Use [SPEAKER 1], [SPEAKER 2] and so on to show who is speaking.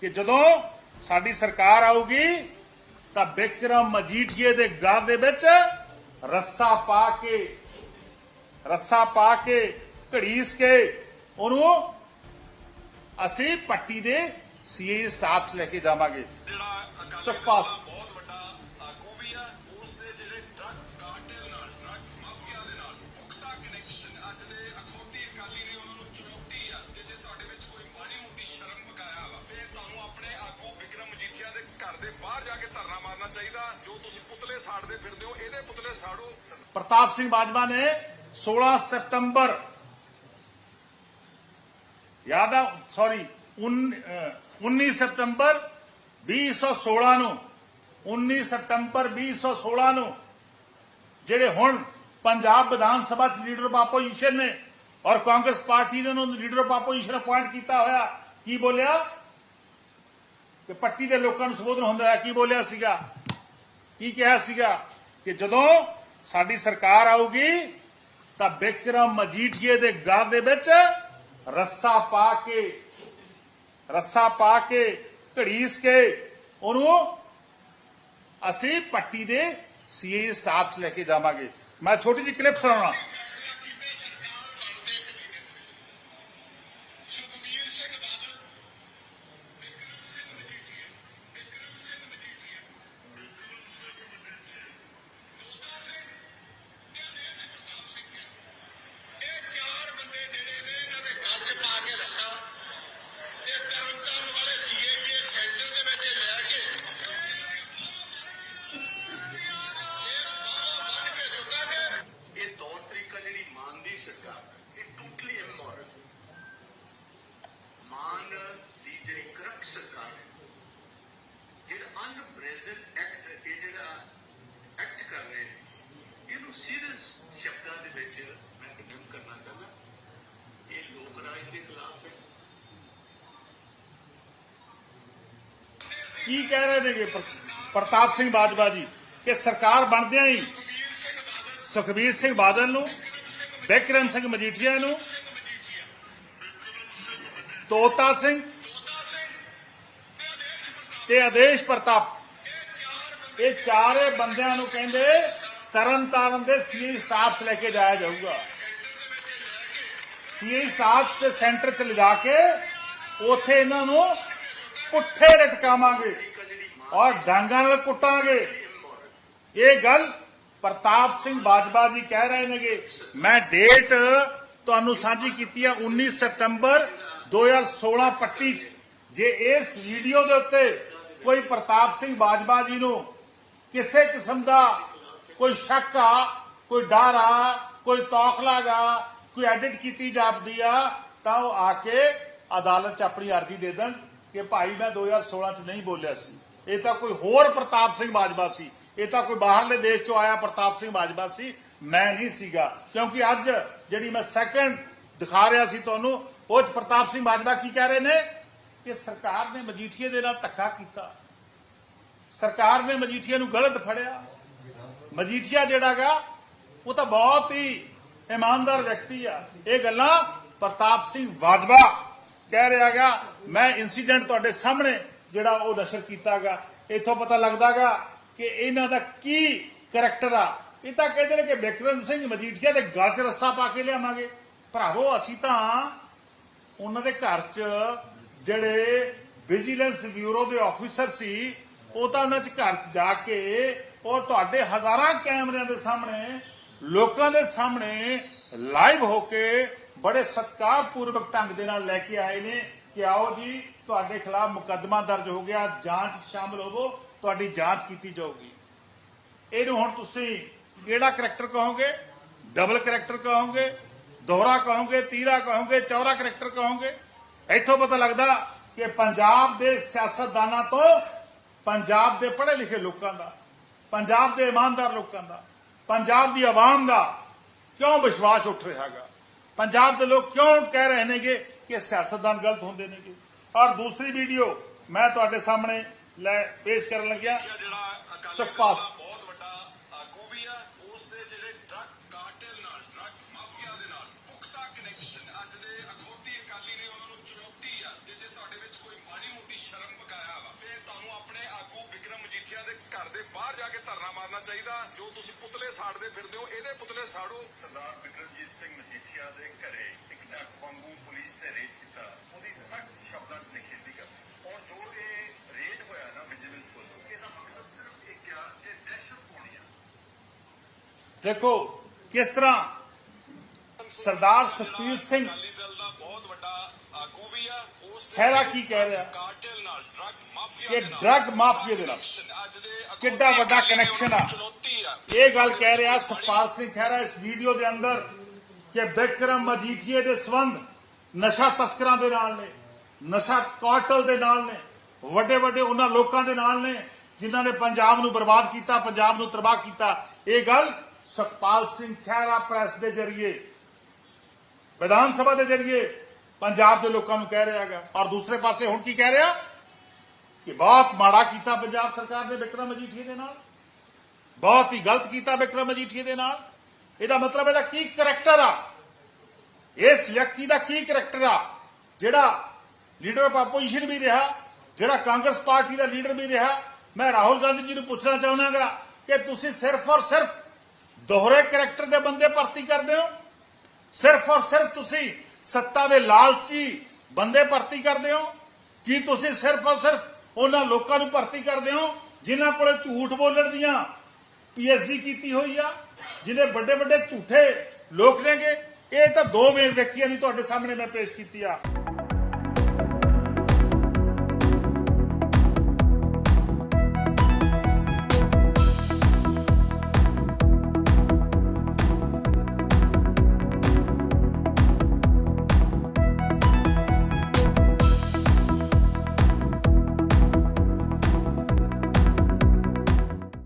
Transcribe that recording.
[SPEAKER 1] ਕਿ ਜਦੋਂ ਸਾਡੀ ਸਰਕਾਰ ਆਊਗੀ ਤਾਂ ਬਿਕਰਮ ਮਜੀਠੀਏ ਦੇ ਗਲ ਦੇ ਵਿੱਚ ਰੱਸਾ ਪਾ ਕੇ ਰੱਸਾ ਪਾ ਕੇ ਘੜੀਸ ਕੇ ਉਹਨੂੰ ਅਸੀਂ ਪੱਟੀ ਦੇ ਸੀਏ ਸਟਾਫ 'ਚ ਲੈ ਕੇ ਜਾਵਾਂਗੇ ਸੁਖਪਾਲ।
[SPEAKER 2] ਪੁਤਲੇ ਸਾੜਦੇ ਫਿਰਦੇ ਹੋ, ਇਹਦੇ ਪੁਤਲੇ ਸਾੜੋ।
[SPEAKER 1] ਪ੍ਰਤਾਪ ਸਿੰਘ ਬਾਜਵਾ ਨੇ 16 ਸਤੰਬਰ, ਯਾਦ ਆ ਸੌਰੀ 19 ਸਤੰਬਰ 2016 ਨੂੰ 19 ਸਤੰਬਰ 2016 ਨੂੰ, ਜਿਹੜੇ ਹੁਣ ਪੰਜਾਬ ਵਿਧਾਨ ਸਭਾ ਚ ਲੀਡਰ ਆਫ ਆਪੋਜੀਸ਼ਨ ਨੇ ਔਰ ਕਾਂਗਰਸ ਪਾਰਟੀ ਨੇ ਉਹਨੂੰ ਲੀਡਰ ਆਫ ਆਪੋਜੀਸ਼ਨ ਅਪਾਇੰਟ ਕੀਤਾ ਹੋਇਆ, ਕੀ ਬੋਲਿਆ? ਕਿ ਪੱਟੀ ਦੇ ਲੋਕਾਂ ਨੂੰ ਸੰਬੋਧਨ ਹੁੰਦਾ ਹੈ ਕੀ ਬੋਲਿਆ ਸੀਗਾ? ਕੀ ਕਿਹਾ ਸੀਗਾ? ਕਿ ਜਦੋਂ ਸਾਡੀ ਸਰਕਾਰ ਆਊਗੀ, ਤਾਂ ਬਿਕਰਮ ਮਜੀਠੀਏ ਦੇ ਗਲ ਦੇ ਵਿੱਚ ਰੱਸਾ ਪਾ ਕੇ, ਰੱਸਾ ਪਾ ਕੇ ਘੜੀਸ ਕੇ ਉਹਨੂੰ ਅਸੀਂ ਪੱਟੀ ਦੇ ਸੀਏ ਸਟਾਫ 'ਚ ਲੈ ਕੇ ਜਾਵਾਂਗੇ। ਮੈਂ ਛੋਟੀ ਜਿਹੀ ਕਲਿੱਪ ਸੁਣਾਉਣਾ।
[SPEAKER 2] ਕੀ
[SPEAKER 1] ਕਹਿ ਰਹੇ ਨੇਗੇ? ਪ੍ਰਤਾਪ ਸਿੰਘ ਬਾਜਵਾ ਜੀ, ਕਿ ਸਰਕਾਰ ਬਣਦਿਆਂ ਹੀ ਸੁਖਬੀਰ ਸਿੰਘ ਬਾਦਲ ਨੂੰ, ਬਿਕਰਮ ਸਿੰਘ ਮਜੀਠੀਆ ਨੂੰ, ਤੋਤਾ ਸਿੰਘ ਤੇ ਆਦੇਸ਼ ਪ੍ਰਤਾਪ। ਇਹ ਚਾਰੇ ਬੰਦਿਆਂ ਨੂੰ ਕਹਿੰਦੇ ਤਰਨ ਤਾਰਨ ਦੇ ਸੀਏ ਸਟਾਫ 'ਚ ਲੈ ਕੇ ਜਾਇਆ ਜਾਊਗਾ। ਸੀਏ ਸਟਾਫ ਦੇ ਸੈਂਟਰ 'ਚ ਲਿਜਾ ਕੇ ਉਥੇ ਇਹਨਾਂ ਨੂੰ ਪੁੱਠੇ ਲਟਕਾਵਾਂਗੇ ਔਰ ਡਾਂਗਾਂ ਨਾਲ ਕੁੱਟਾਂਗੇ। ਇਹ ਗੱਲ ਪ੍ਰਤਾਪ ਸਿੰਘ ਬਾਜਵਾ ਜੀ ਕਹਿ ਰਹੇ ਨੇਗੇ। ਮੈਂ ਡੇਟ ਤੁਹਾਨੂੰ ਸਾਂਝੀ ਕੀਤੀ ਹੈ 19 ਸਤੰਬਰ 2016 ਪੱਟੀ 'ਚ। ਜੇ ਇਸ ਵੀਡੀਓ ਦੇ ਉੱਤੇ ਕੋਈ ਪ੍ਰਤਾਪ ਸਿੰਘ ਬਾਜਵਾ ਜੀ ਨੂੰ ਕਿਸੇ ਕਿਸਮ ਦਾ ਕੋਈ ਸ਼ੱਕ ਆ, ਕੋਈ ਡਰ ਆ, ਕੋਈ ਤੌਖਲਾ ਗਾ ਕੋਈ ਐਡਿਟ ਕੀਤੀ ਜਾਪਦੀ ਆ, ਤਾਂ ਉਹ ਆ ਕੇ ਅਦਾਲਤ 'ਚ ਆਪਣੀ ਅਰਜ਼ੀ ਦੇ ਦੇਣ। ਕਿ ਭਾਈ ਮੈਂ 2016 'ਚ ਨਹੀਂ ਬੋਲਿਆ ਸੀ। ਇਹ ਤਾਂ ਕੋਈ ਹੋਰ ਪ੍ਰਤਾਪ ਸਿੰਘ ਬਾਜਵਾ ਸੀ। ਇਹ ਤਾਂ ਕੋਈ ਬਾਹਰਲੇ ਦੇਸ਼ 'ਚੋਂ ਆਇਆ ਪ੍ਰਤਾਪ ਸਿੰਘ ਬਾਜਵਾ ਸੀ। ਮੈਂ ਨਹੀਂ ਸੀਗਾ। ਕਿਉਂਕਿ ਅੱਜ ਜਿਹੜੀ ਮੈਂ ਸੈਕੰਡ ਦਿਖਾ ਰਿਹਾ ਸੀ ਤੁਹਾਨੂੰ, ਉਹ 'ਚ ਪ੍ਰਤਾਪ ਸਿੰਘ ਬਾਜਵਾ ਕੀ ਕਹਿ ਰਹੇ ਨੇ? ਕਿ ਸਰਕਾਰ ਨੇ ਮਜੀਠੀਏ ਦੇ ਨਾਲ ਧੱਕਾ ਕੀਤਾ। ਸਰਕਾਰ ਨੇ ਮਜੀਠੀਆ ਨੂੰ ਗਲਤ ਫੜਿਆ। ਮਜੀਠੀਆ ਜਿਹੜਾਗਾ ਉਹ ਤਾਂ ਬਹੁਤ ਹੀ ਇਮਾਨਦਾਰ ਵਿਅਕਤੀ ਆ। ਇਹ ਗੱਲਾਂ ਪ੍ਰਤਾਪ ਸਿੰਘ ਬਾਜਵਾ ਕਹਿ ਰਿਹਾਗਾ ਮੈਂ ਇਨਸੀਡੈਂਟ ਤੁਹਾਡੇ ਸਾਹਮਣੇ ਜਿਹੜਾ ਉਹ ਨਸ਼ਰ ਕੀਤਾਗਾ ਇੱਥੋਂ ਪਤਾ ਲੱਗਦਾਗਾ ਕਿ ਇਹਨਾਂ ਦਾ ਕੀ ਕਰੈਕਟਰ ਆ। ਇਹ ਤਾਂ ਕਹਿੰਦੇ ਨੇ ਕਿ ਬਿਕਰਮ ਸਿੰਘ ਮਜੀਠੀਆ ਦੇ ਗਲ 'ਚ ਰੱਸਾ ਪਾ ਕੇ ਲਿਆਵਾਂਗੇ। ਭਰਾਵੋ, ਅਸੀਂ ਤਾਂ ਉਹਨਾਂ ਦੇ ਘਰ 'ਚ ਜਿਹੜੇ ਵਿਜੀਲੈਂਸ ਬਿਊਰੋ ਦੇ ਆਫੀਸਰ ਸੀ, ਉਹ ਤਾਂ ਉਹਨਾਂ 'ਚ ਘਰ 'ਚ ਜਾ ਕੇ ਔਰ ਤੁਹਾਡੇ ਹਜ਼ਾਰਾਂ ਕੈਮਰਿਆਂ ਦੇ ਸਾਹਮਣੇ, ਲੋਕਾਂ ਦੇ ਸਾਹਮਣੇ ਲਾਈਵ ਹੋ ਕੇ ਬੜੇ ਸਤਿਕਾਰਪੂਰਵਕ ਢੰਗ ਦੇ ਨਾਲ ਲੈ ਕੇ ਆਏ ਨੇ ਕਿ ਆਓ ਜੀ, ਤੁਹਾਡੇ ਖਿਲਾਫ ਮੁਕੱਦਮਾ ਦਰਜ ਹੋ ਗਿਆ, ਜਾਂਚ ਸ਼ਾਮਲ ਹੋਵੋ, ਤੁਹਾਡੀ ਜਾਂਚ ਕੀਤੀ ਜਾਊਗੀ। ਇਹਨੂੰ ਹੁਣ ਤੁਸੀਂ ਕਿਹੜਾ ਕਰੈਕਟਰ ਕਹੋਗੇ? ਡਬਲ ਕਰੈਕਟਰ ਕਹੋਗੇ, ਦੋਹਰਾ ਕਹੋਗੇ ਤੀਰਾ ਕਹੋਗੇ ਚੌਰਾ ਕਰੈਕਟਰ ਕਹੋਗੇ? ਇੱਥੋਂ ਪਤਾ ਲੱਗਦਾ ਕਿ ਪੰਜਾਬ ਦੇ ਸਿਆਸਤਦਾਨਾਂ ਤੋਂ ਪੰਜਾਬ ਦੇ ਪੜ੍ਹੇ ਲਿਖੇ ਲੋਕਾਂ ਦਾ, ਪੰਜਾਬ ਦੇ ਇਮਾਨਦਾਰ ਲੋਕਾਂ ਦਾ, ਪੰਜਾਬ ਦੀ ਆਵਾਮ ਦਾ ਕਿਉਂ ਵਿਸ਼ਵਾਸ ਉੱਠ ਰਿਹਾ ਹੈਗਾ? ਪੰਜਾਬ ਦੇ ਲੋਕ ਕਿਉਂ ਕਹਿ ਰਹੇ ਨੇਗੇ ਕਿ ਸਿਆਸਤਦਾਨ ਗਲਤ ਹੁੰਦੇ ਨੇਗੇ ਔਰ ਦੂਸਰੀ ਵੀਡੀਓ ਮੈਂ ਤੁਹਾਡੇ ਸਾਹਮਣੇ ਲੈ ਪੇਸ਼ ਕਰਨ ਲੱਗਿਆ ਸੁਖਪਾਲ।
[SPEAKER 2] ਉਸ ਦੇ ਜਿਹੜੇ ਡਰਗ ਕਾਰਟਲ ਨਾਲ ਡਰਗ ਮਾਫੀਆ ਦੇ ਨਾਲ ਪੁਖਤਾ ਕਨੈਕਸ਼ਨ ਅੱਜ ਦੇ ਅਖੌਤੀ ਅਕਾਲੀ ਨੇ ਉਹਨਾਂ ਨੂੰ ਚੁਣੌਤੀ ਆ ਤੇ ਜੇ ਤੁਹਾਡੇ ਵਿੱਚ ਕੋਈ ਮਾੜੀ ਮੋਟੀ ਸ਼ਰਮ
[SPEAKER 3] ਆਗੂ ਵਿਕਰਮ ਮਜੀਠੀਆ ਦੇ ਘਰ ਦੇ ਬਾਹਰ ਜਾ ਕੇ ਧਰਨਾ ਮਾਰਨਾ ਚਾਹੀਦਾ, ਜੋ ਤੁਸੀਂ ਪੁਤਲੇ ਸਾੜਦੇ ਫਿਰਦੇ ਹੋ, ਇਹਦੇ ਪੁਤਲੇ ਸਾੜੋ।
[SPEAKER 2] ਸਰਦਾਰ ਵਿਕਰਮਜੀਤ ਸਿੰਘ ਮਜੀਠੀਆ ਦੇ ਘਰੇ ਇੱਕ ਡਾਕ ਵਾਂਗੂ ਪੁਲਿਸ ਨੇ ਰੇਡ ਕੀਤਾ, ਉਹਦੀ ਸਖਤ ਸ਼ਬਦਾਂ 'ਚ ਨਿਖੇਧੀ ਕਰ ਔਰ ਜੋ ਇਹ ਰੇਡ ਹੋਇਆ ਨਾ ਵਿਜੀਲੈਂਸ ਵੱਲੋਂ, ਇਹਦਾ ਮਕਸਦ ਸਿਰਫ ਇੱਕ ਆ ਕਿ ਦਹਿਸ਼ਤ ਪਾਉਣੀ ਆ
[SPEAKER 1] ਦੇਖੋ ਕਿਸ ਤਰ੍ਹਾਂ ਸਰਦਾਰ ਸੁਖਬੀਰ ਸਿੰਘ ਖਹਿਰਾ ਕੀ ਕਹਿ ਰਿਹਾ? ਕਿ
[SPEAKER 3] ਦੇ ਨਾਲ
[SPEAKER 1] ਡਰਗ ਮਾਫੀਆ ਦੇ ਨਾਲ। ਕਿੱਡਾ ਵੱਡਾ
[SPEAKER 3] ਅਕਾਲੀ ਨੇ
[SPEAKER 1] connection ਆ।
[SPEAKER 3] ਚੁਣੌਤੀ ਆ।
[SPEAKER 1] ਇਹ ਗੱਲ ਕਹਿ ਰਿਹਾ ਸੁਖਪਾਲ ਸਿੰਘ ਖਹਿਰਾ ਇਸ ਵੀਡੀਓ ਦੇ ਅੰਦਰ ਕਿ ਬਿਕਰਮ ਮਜੀਠੀਏ ਦੇ ਸਬੰਧ ਨਸ਼ਾ ਤਸਕਰਾਂ ਦੇ ਨਾਲ ਨੇ ਨਸ਼ਾ ਕਾਰਟਲ ਦੇ ਨਾਲ ਨੇ ਵੱਡੇ ਵੱਡੇ ਉਹਨਾਂ ਲੋਕਾਂ ਦੇ ਨਾਲ ਨੇ ਜਿਨ੍ਹਾਂ ਨੇ ਪੰਜਾਬ ਨੂੰ ਬਰਬਾਦ ਕੀਤਾ ਪੰਜਾਬ ਨੂੰ ਤਬਾਹ ਕੀਤਾ। ਇਹ ਗੱਲ ਸੁਖਪਾਲ ਸਿੰਘ ਖਹਿਰਾ ਪ੍ਰੈਸ ਦੇ ਜ਼ਰੀਏ, ਵਿਧਾਨ ਸਭਾ ਦੇ ਜ਼ਰੀਏ ਪੰਜਾਬ ਦੇ ਲੋਕਾਂ ਨੂੰ ਕਹਿ ਰਿਹਾ ਹੈਗਾ। ਔਰ ਦੂਸਰੇ ਪਾਸੇ ਹੁਣ ਕੀ ਕਹਿ ਰਿਹਾ? ਕਿ ਬਹੁਤ ਮਾੜਾ ਕੀਤਾ ਪੰਜਾਬ ਸਰਕਾਰ ਨੇ ਬਿਕਰਮ ਮਜੀਠੀਏ ਦੇ ਨਾਲ। ਬਹੁਤ ਹੀ ਗਲਤ ਕੀਤਾ ਵਿਕਰਮ ਮਜੀਠੀਏ ਦੇ ਨਾਲ। ਇਹਦਾ ਮਤਲਬ ਇਹਦਾ ਕੀ ਕਰੈਕਟਰ ਆ? ਇਸ ਵਿਅਕਤੀ ਦਾ ਕੀ ਕਰੈਕਟਰ ਆ? ਜਿਹੜਾ ਲੀਡਰ ਆਫ ਆਪੋਜੀਸ਼ਨ ਵੀ ਰਿਹਾ, ਜਿਹੜਾ ਕਾਂਗਰਸ ਪਾਰਟੀ ਦਾ ਲੀਡਰ ਵੀ ਰਿਹਾ। ਮੈਂ ਰਾਹੁਲ ਗਾਂਧੀ ਜੀ ਨੂੰ ਪੁੱਛਣਾ ਚਾਹੁੰਦਾਗਾ ਕਿ ਤੁਸੀਂ ਸਿਰਫ ਔਰ ਸਿਰਫ ਦੋਹਰੇ ਕਰੈਕਟਰ ਦੇ ਬੰਦੇ ਭਰਤੀ ਕਰਦੇ ਹੋ? ਸਿਰਫ ਔਰ ਸਿਰਫ ਤੁਸੀਂ ਸੱਤਾ ਦੇ ਲਾਲਚੀ ਬੰਦੇ ਭਰਤੀ ਕਰਦੇ ਹੋ? ਕੀ ਤੁਸੀਂ ਸਿਰਫ ਔਰ ਸਿਰਫ ਉਹਨਾਂ ਲੋਕਾਂ ਨੂੰ ਭਰਤੀ ਕਰਦੇ ਹੋ ਜਿਨ੍ਹਾਂ ਕੋਲੇ ਝੂਠ ਬੋਲਣ ਦੀਆਂ ਪੀਐਚਡੀ ਕੀਤੀ ਹੋਈ ਆ ਜਿਹਨੇ ਵੱਡੇ ਵੱਡੇ ਝੂਠੇ ਲੋਕ ਨੇਗੇ? ਇਹ ਤਾਂ ਦੋ ਵਿਅਕਤੀਆਂ ਦੀ ਤੁਹਾਡੇ ਸਾਹਮਣੇ ਮੈਂ ਪੇਸ਼ ਕੀਤੀ ਆ।